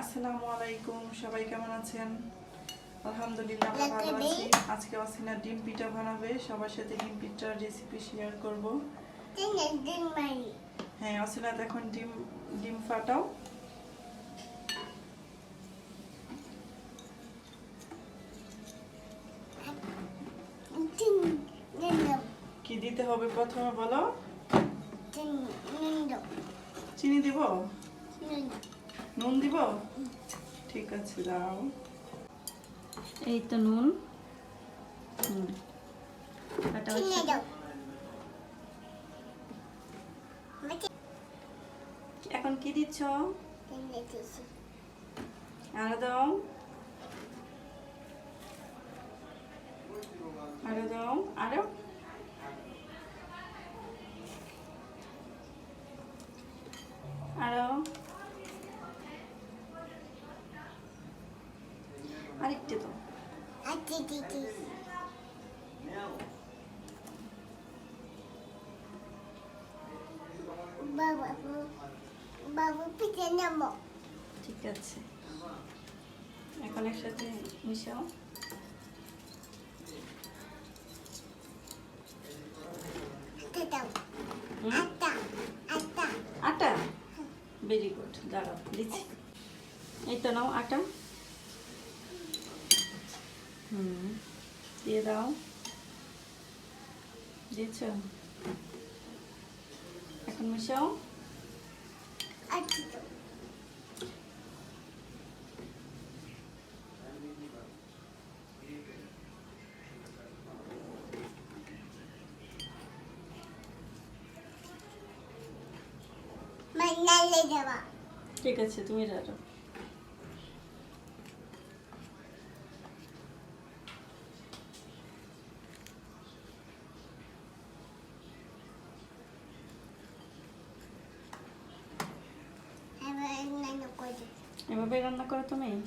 আসসালামু আলাইকুম সবাই কেমন আছেন? আলহামদুলিল্লাহ ভালো আছি। আজকে অসিনা ডিম পিঠা বানাবে সবার সাথে ডিম পিঠার রেসিপি শেয়ার করব। হ্যাঁ অসিনাত এখন ডিম ডিম ফাটাও। কি দিতে হবে প্রথমে বলো? চিনি দিব? নুন দিব? ঠিক আছে দাও। এই তো নুন। এখন কি দিচ্ছ? আরও দাও। আরও দাও। আরও? আরও? আরেকটু দাও। বাবু পিঠে নেব ঠিক আছে। এখন একসাথে মিশাও। আটা? ভেরি গুড দাঁড়াও দিচ্ছি। এই তো নাও আটা। হুম দিয়ে দাও দিয়েছ এখন মিশাও ঠিক আছে তুমি দাঁড়াও Eu vou pegar na cor também.